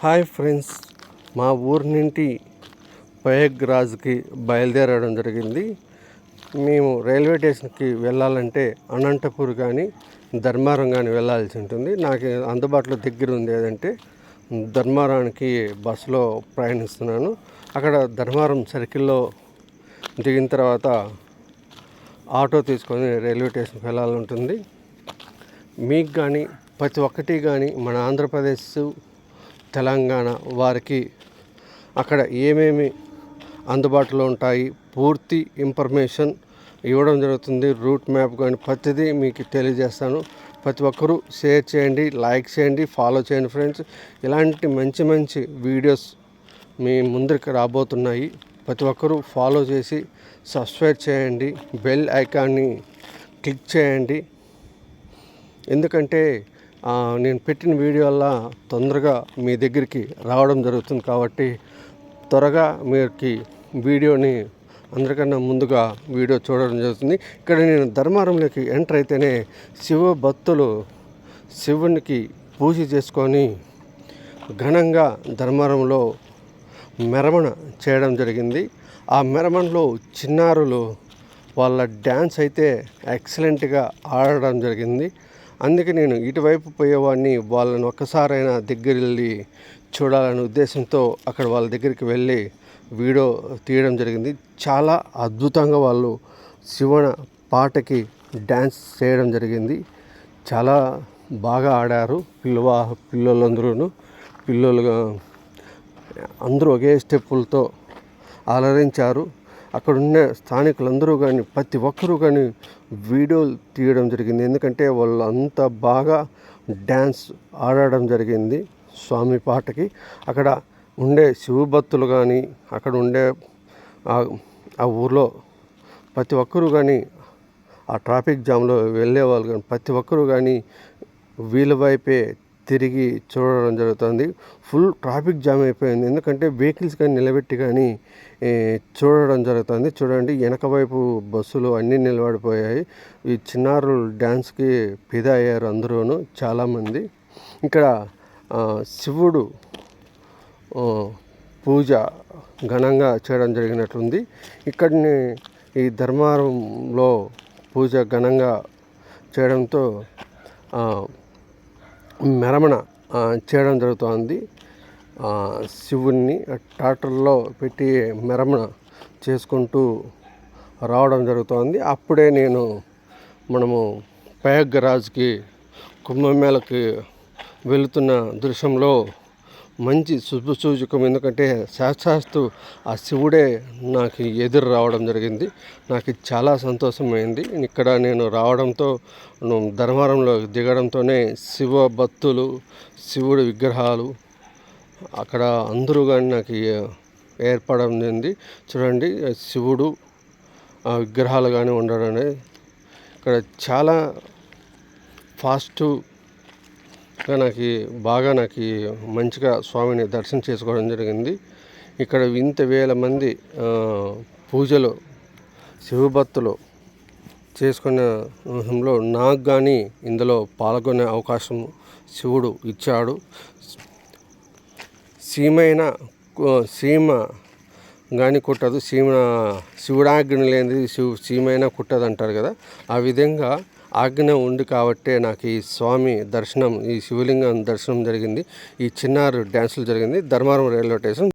Hi friends మా ఊరి నుండి ప్రయాగ్రాజ్కి బయలుదేరడం జరిగింది. మేము రైల్వే స్టేషన్కి వెళ్ళాలంటే అనంతపూర్ కానీ ధర్మారం కానీ వెళ్ళాల్సి ఉంటుంది. నాకు అందుబాటులో దగ్గర ఉంది ఏదంటే ధర్మారానికి బస్సులో ప్రయాణిస్తున్నాను. అక్కడ ధర్మారం సర్కిల్లో దిగిన తర్వాత ఆటో తీసుకొని రైల్వే స్టేషన్కి వెళ్ళాలంటుంది మీకు కానీ ప్రతి ఒక్కటి కానీ మన ఆంధ్రప్రదేశ్ తెలంగాణ వారికి అక్కడ ఏమేమి అందుబాటులో ఉంటాయి పూర్తి ఇన్ఫర్మేషన్ ఇవ్వడం జరుగుతుంది. రూట్ మ్యాప్ కానీ ప్రతిదీ మీకు తెలియజేస్తాను. ప్రతి ఒక్కరూ షేర్ చేయండి లైక్ చేయండి ఫాలో చేయండి ఫ్రెండ్స్. ఇలాంటి మంచి మంచి వీడియోస్ మీ ముందరికి రాబోతున్నాయి. ప్రతి ఒక్కరూ ఫాలో చేసి సబ్స్క్రైబ్ చేయండి. బెల్ ఐకాన్ని క్లిక్ చేయండి. ఎందుకంటే నేను పెట్టిన వీడియో వల్ల తొందరగా మీ దగ్గరికి రావడం జరుగుతుంది కాబట్టి త్వరగా మీరుకి వీడియోని అందరికన్నా ముందుగా వీడియో చూడడం జరుగుతుంది. ఇక్కడ నేను ధర్మారంలోకి ఎంటర్ అయితేనే శివ భక్తులు శివునికి పూజ చేసుకొని ఘనంగా ధర్మారంలో మెరమణ చేయడం జరిగింది. ఆ మెరమణలో చిన్నారులు వాళ్ళ డ్యాన్స్ అయితే ఎక్సలెంట్గా ఆడడం జరిగింది. అందుకే నేను ఇటువైపు పోయేవాడిని వాళ్ళని ఒక్కసారైనా దగ్గర వెళ్ళి చూడాలనే ఉద్దేశంతో అక్కడ వాళ్ళ దగ్గరికి వెళ్ళి వీడియో తీయడం జరిగింది. చాలా అద్భుతంగా వాళ్ళు శివన పాటకి డ్యాన్స్ చేయడం జరిగింది. చాలా బాగా ఆడారు పిల్లవా పిల్లలందరూ పిల్లలుగా అందరూ ఒకే స్టెప్పులతో అలరించారు. అక్కడ ఉన్న స్థానికులందరూ కానీ ప్రతి ఒక్కరూ కానీ వీడియోలు తీయడం జరిగింది. ఎందుకంటే వాళ్ళు అంత బాగా డ్యాన్స్ ఆడడం జరిగింది స్వామి పాటకి. అక్కడ ఉండే శివభక్తులు కానీ అక్కడ ఉండే ఆ- ఊర్లో ప్రతి ఒక్కరూ కానీ ఆ ట్రాఫిక్ జామ్లో వెళ్ళే వాళ్ళు కానీ ప్రతి ఒక్కరూ కానీ వీళ్ళ వైపే తిరిగి చూడడం జరుగుతుంది. ఫుల్ ట్రాఫిక్ జామ్ అయిపోయింది. ఎందుకంటే వెహికల్స్ కానీ నిలబెట్టి కానీ చూడడం జరుగుతుంది. చూడండి వెనక వైపు బస్సులు అన్నీ నిలబడిపోయాయి. ఈ చిన్నారులు డ్యాన్స్కి ఫిదా అయ్యారు అందరూను చాలామంది. ఇక్కడ శివుడు పూజ ఘనంగా చేయడం జరిగినట్లుంది. ఇక్కడిని ఈ ధర్మారంలో పూజ ఘనంగా చేయడంతో మెరమణ చేయడం జరుగుతోంది. శివుణ్ణి ట్రాక్టర్లో పెట్టి మెరమణ చేసుకుంటూ రావడం జరుగుతోంది. అప్పుడే నేను మనము ప్రయాగరాజ్కి కుంభమేళకి వెళుతున్న దృశ్యంలో మంచి శుభ సూచకం ఎందుకంటే శాస్త్రాస్తు ఆ శివుడే నాకు ఎదురు రావడం జరిగింది. నాకు చాలా సంతోషమైంది. ఇక్కడ నేను రావడంతో ధర్మారంలో దిగడంతోనే శివ భక్తులు శివుడి విగ్రహాలు అక్కడ అందరూ కానీ నాకు ఏర్పడడం జరిగింది. చూడండి శివుడు ఆ విగ్రహాలు కానీ ఉండడం అనేది ఇక్కడ చాలా ఫాస్ట్ ఇంకా నాకు బాగా నాకు మంచిగా స్వామిని దర్శనం చేసుకోవడం జరిగింది. ఇక్కడ ఇంత వేల మంది పూజలు శివభక్తులు చేసుకున్న నాకు కానీ ఇందులో పాల్గొనే అవకాశం శివుడు ఇచ్చాడు. సీమైన సీమ కానీ కుట్టదు. సీమ శివుడాగ్ని లేనిది శివు సీమైనా కుట్టదు అంటారు కదా. ఆ విధంగా ఆజ్ఞ ఉంది కాబట్టే నాకు ఈ స్వామి దర్శనం ఈ శివలింగం దర్శనం జరిగింది. ఈ చిన్నారు డ్యాన్సులు జరిగింది. Dharmaram railway station